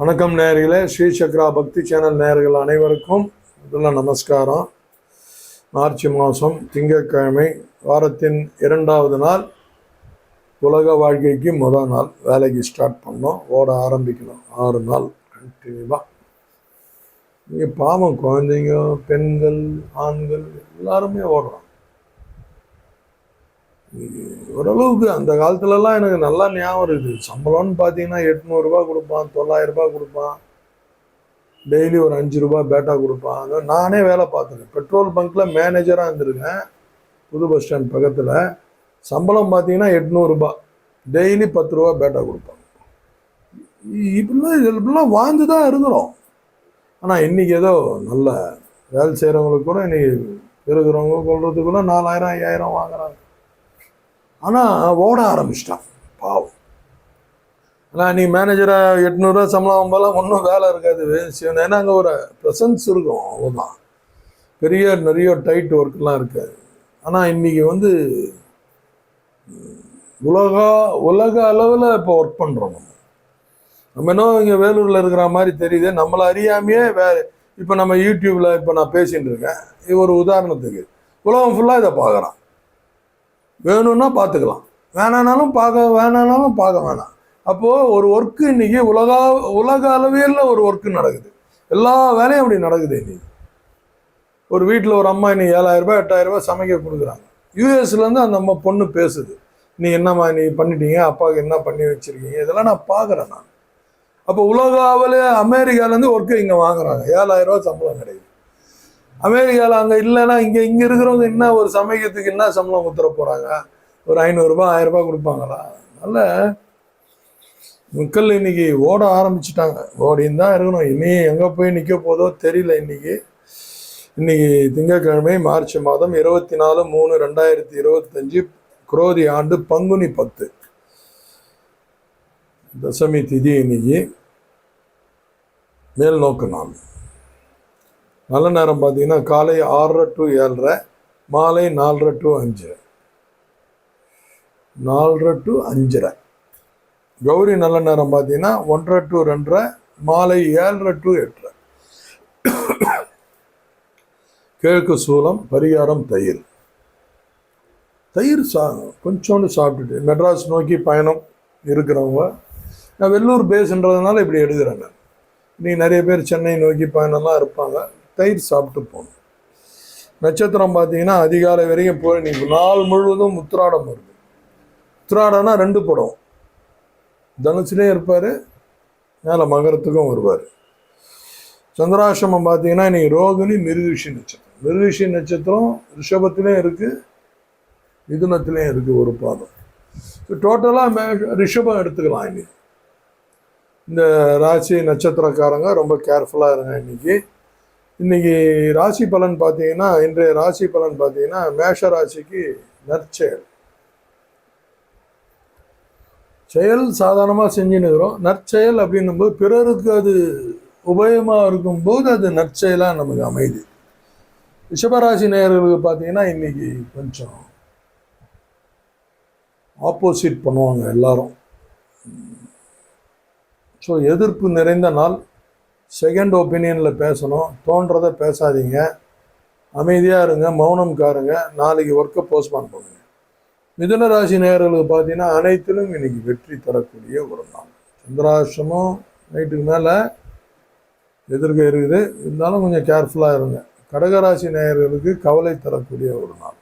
வணக்கம் நேர்களே ஸ்ரீ சக்ரா பக்தி சேனல் நேர்கள் அனைவருக்கும் முதல்ல நமஸ்காரம். மார்ச் மாதம் திங்கட்கிழமை வாரத்தின் இரண்டாவது நாள் உலக வாழ்க்கைக்கு முதல் நாள் வேலைக்கு ஸ்டார்ட் பண்ணோம் ஓட ஆரம்பிக்கணும். ஆறு நாள் கண்டினியூவாக இங்கே பாவம் குழந்தைங்க பெண்கள் ஆண்கள் எல்லாருமே ஓடுறோம் ஓரளவுக்கு அந்த காலத்துலலாம் எனக்கு நல்லா ஞாபகம் இருக்குது. சம்பளம்னு பார்த்தீங்கன்னா எட்நூறுரூபா கொடுப்பான் தொள்ளாயிரரூபா கொடுப்பான். டெய்லி ஒரு அஞ்சு ரூபா பேட்டா கொடுப்பான். அது நானே வேலை பார்த்துருக்கேன் பெட்ரோல் பங்க்கில் மேனேஜராக இருந்திருக்கேன். புது பஸ் ஸ்டாண்ட் பக்கத்தில். சம்பளம் பார்த்தீங்கன்னா எட்நூறுரூபா டெய்லி பத்து ரூபா பேட்டா கொடுப்பாங்க இப்படிலாம் இப்படிலாம் வாழ்ந்து தான் இருக்கிறோம். ஆனால் இன்றைக்கி ஏதோ நல்ல வேலை செய்கிறவங்களுக்கு கூட இன்றைக்கி இருக்கிறவங்க கொள்றதுக்குள்ள நாலாயிரம் ஐயாயிரம் வாங்குறாங்க. ஆனால் ஓட ஆரம்பிச்சிட்டான். பாவம். ஆனால் நீ மேனேஜராக எட்நூறுரூவா சம்பளம் போலாம் ஒன்றும் வேலை இருக்காது. ஏன்னா அங்கே ஒரு ப்ரெசன்ஸ் இருக்கும் அவ்வளோதான் பெரிய நிறைய டைட் ஒர்க்லாம் இருக்காது. ஆனால் இன்றைக்கி வந்து உலக உலக அளவில் இப்போ ஒர்க் பண்ணுறோம் நம்ம. நம்ம என்ன இங்கே வேலூரில் இருக்கிற மாதிரி தெரியுது. நம்மளை அறியாமையே வேறு இப்போ நம்ம யூடியூப்பில் இப்போ நான் பேசிகிட்டு இருக்கேன். இது ஒரு உதாரணத்துக்கு. உலகம் ஃபுல்லாக இதை பார்க்குறான். வேணும்னா பார்த்துக்கலாம். வேணானாலும் பார்க்க வேணானாலும் பார்க்க வேணாம். அப்போது ஒரு ஒர்க்கு இன்றைக்கி உலக உலக அளவில் ஒரு ஒர்க்கு நடக்குது. எல்லா வேலையும் அப்படி நடக்குது இன்னைக்கு. ஒரு வீட்டில் ஒரு அம்மா இன்னைக்கு ஏழாயிரம் ரூபாய் எட்டாயிரம் ரூபாய் சமைக்க கொடுக்குறாங்க. யூஎஸ்லேருந்து அந்த அம்மா பொண்ணு பேசுது. நீ என்னம்மா நீ பண்ணிட்டீங்க? அப்பாவுக்கு என்ன பண்ணி வச்சுருக்கீங்க? இதெல்லாம் நான் பார்க்குறேன் நான். அப்போ உலகாவில் அமெரிக்காலேருந்து ஒர்க்கு இங்கே வாங்குறாங்க. ஏழாயிரரூபா சம்பளம் கிடைக்குது. அமெரிக்காவில் அங்கே இல்லைன்னா இங்கே இங்கே இருக்கிறவங்க என்ன ஒரு சமயத்துக்கு என்ன சம்பளம் கொடுத்துட போகிறாங்க ஒரு ஐநூறுரூபா ஆயிரரூபா கொடுப்பாங்களா? அதனால் மக்கள் இன்னைக்கு ஓட ஆரம்பிச்சிட்டாங்க. ஓடின்னு தான் இருக்கணும். இனி எங்கே போய் நிற்க போதோ தெரியல இன்னைக்கு. இன்னைக்கு திங்கட்கிழமை மார்ச் மாதம் இருபத்தி நாலு மூணு ரெண்டாயிரத்தி இருபத்தஞ்சு குரோதி ஆண்டு பங்குனி பத்து. தசமி திதி இன்னைக்கு. மேல் நோக்கு நாள். நல்ல நேரம் பார்த்தீங்கன்னா காலை ஆறரை டு ஏழரை மாலை நாலரை டு அஞ்சரை. நாலரை டு அஞ்சரை. கௌரி நல்ல நேரம் பார்த்தீங்கன்னா ஒன்றரை டு ரெண்டரை மாலை ஏழரை டு எட்டரை. கிழக்கு சூலம் பரிகாரம் தயிர். தயிர் சா கொஞ்சோண்டு சாப்பிட்டுட்டு மெட்ராஸ் நோக்கி பயணம் இருக்கிறவங்க நான் வெள்ளூர் பேஸுன்றதுனால இப்படி எழுதுகிறேன் நான். இன்றைக்கி நிறைய பேர் சென்னை நோக்கி பயணம்லாம் இருப்பாங்க. தயிர் சாப்பிட்டு போகணும். நட்சத்திரம் பார்த்தீங்கன்னா அதிகாலை வரைக்கும் போய் நீங்கள் நாள் முழுவதும் உத்திராடம் வருது. உத்திராடம்னா ரெண்டு படம். தனுசுலேயும் இருப்பார் மேலே மகரத்துக்கும் வருவார். சந்திராசிரமம் பார்த்தீங்கன்னா இன்னைக்கு ரோகிணி மிருதுஷி நட்சத்திரம். மிருதுஷி நட்சத்திரம் ரிஷபத்துலேயும் இருக்குது மிதுனத்துலேயும் இருக்குது ஒரு பாதம். டோட்டலாக ரிஷபம் எடுத்துக்கலாம் இன்னைக்கு இந்த ராசி நட்சத்திரக்காரங்க ரொம்ப கேர்ஃபுல்லாக இருங்க இன்னைக்கு. இன்னைக்கு ராசி பலன் பார்த்தீங்கன்னா இன்றைய ராசி பலன் பார்த்தீங்கன்னா மேஷ ராசிக்கு நற்செயல். செயல் சாதாரணமாக செஞ்சுன்னுக்கிறோம் நற்செயல் அப்படின்னும்போது பிறருக்கு அது உபயமாக இருக்கும்போது அது நற்செயலாக நமக்கு அமையுது. ரிஷபராசி நேயர்களுக்கு பார்த்தீங்கன்னா இன்னைக்கு கொஞ்சம் ஆப்போசிட் பண்ணுவாங்க எல்லாரும். ஸோ எதிர்ப்பு நிறைந்த நாள். செகண்ட் ஒப்பீனியனில் பேசணும். தோன்றதை பேசாதீங்க. அமைதியாக இருங்க மௌனம் காருங்க. நாளைக்கு ஒர்க்கை போஸ்ட்பான் பண்ணுங்க. மிதுன ராசி நேயர்களுக்கு பார்த்தீங்கன்னா அனைத்திலும் இன்னைக்கு வெற்றி தரக்கூடிய ஒரு நாள். சந்திராசிரமம் நைட்டுக்கு மேலே எதிர்க்க இருக்குது. இருந்தாலும் கொஞ்சம் கேர்ஃபுல்லாக இருங்க. கடகராசி நேயர்களுக்கு கவலை தரக்கூடிய ஒரு நாள்.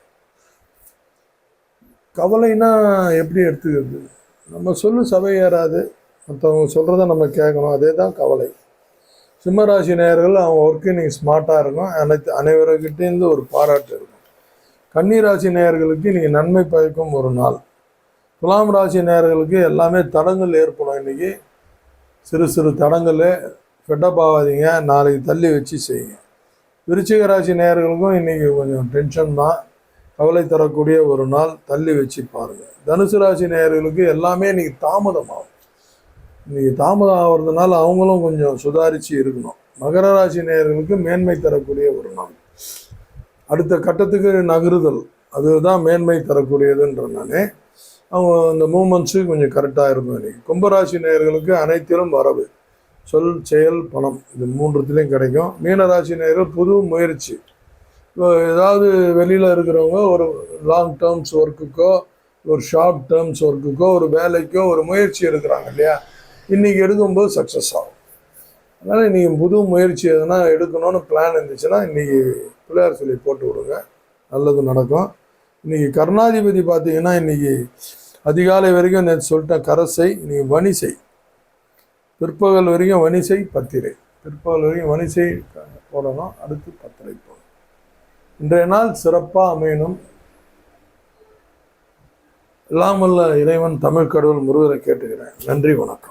கவலைனா எப்படி எடுத்துக்கிறது? நம்ம சொல்லு சபை ஏறாது. மற்றவங்க சொல்கிறத நம்ம கேட்கணும். அதே தான் கவலை. சிம்மராசி நேர்கள் அவங்க ஒர்க்கு இன்னைக்கு ஸ்மார்ட்டாக இருக்கும் அனைத்து அனைவர்கிட்டேருந்து ஒரு பாராட்டு இருக்கும். கன்னிராசி நேர்களுக்கு இன்றைக்கி நன்மை பயக்கும் ஒரு நாள். துலாம் ராசி நேயர்களுக்கு எல்லாமே தடங்கள் ஏற்படும் இன்றைக்கி சிறு சிறு தடங்கள் ஃபெட்டப் ஆகாதீங்க. நாளைக்கு தள்ளி வச்சு செய்யுங்க. விருச்சிக ராசி நேர்களுக்கும் இன்றைக்கி கொஞ்சம் டென்ஷன் தான். கவலை தரக்கூடிய ஒரு நாள். தள்ளி வச்சு பாருங்கள் தனுசு ராசி நேர்களுக்கு எல்லாமே இன்றைக்கி தாமதமாகும். இன்னைக்கு தாமதம் ஆகிறதுனால அவங்களும் கொஞ்சம் சுதாரித்து இருக்கணும். மகர ராசி நேயர்களுக்கு மேன்மை தரக்கூடிய ஒரு நாள். அடுத்த கட்டத்துக்கு நகருதல். அதுதான் மேன்மை தரக்கூடியதுன்ற நானே. அவங்க அந்த மூமெண்ட்ஸு கொஞ்சம் கரெக்டாக இருக்கும் இன்றைக்கி கும்பராசி நேயர்களுக்கு அனைத்திலும் வரவு. சொல் செயல் பணம். இது மூன்றுத்துலேயும் கிடைக்கும். மீனராசினியர்கள் புது முயற்சி. இப்போ ஏதாவது வெளியில் இருக்கிறவங்க ஒரு லாங் டேர்ம்ஸ் ஒர்க்குக்கோ ஒரு ஷார்ட் டேர்ம்ஸ் ஒர்க்குக்கோ ஒரு வேலைக்கோ ஒரு முயற்சி எடுக்கிறாங்க இல்லையா? இன்றைக்கி எடுக்கும்போது சக்ஸஸ் ஆகும். அதனால் இன்றைக்கி புது முயற்சி எதனா எடுக்கணும்னு பிளான் இருந்துச்சுன்னா இன்றைக்கி பிள்ளையார் சொல்லி போட்டு விடுங்க. நல்லது நடக்கும். இன்றைக்கி கருணாதிபதி பார்த்தீங்கன்னா இன்றைக்கி அதிகாலை வரைக்கும் நேற்று சொல்லிட்டேன் கரசை இன்னைக்கு வணிசை. பிற்பகல் வரைக்கும் வணிசை பத்திரை. பிற்பகல் வரைக்கும் வணிசை போடணும் அடுத்து பத்திரை போடணும். இன்றைய நாள் சிறப்பாக அமையணும். எல்லாம் இறைவன் தமிழ் கடவுள் முருகரை கேட்டுக்கிறேன். நன்றி வணக்கம்.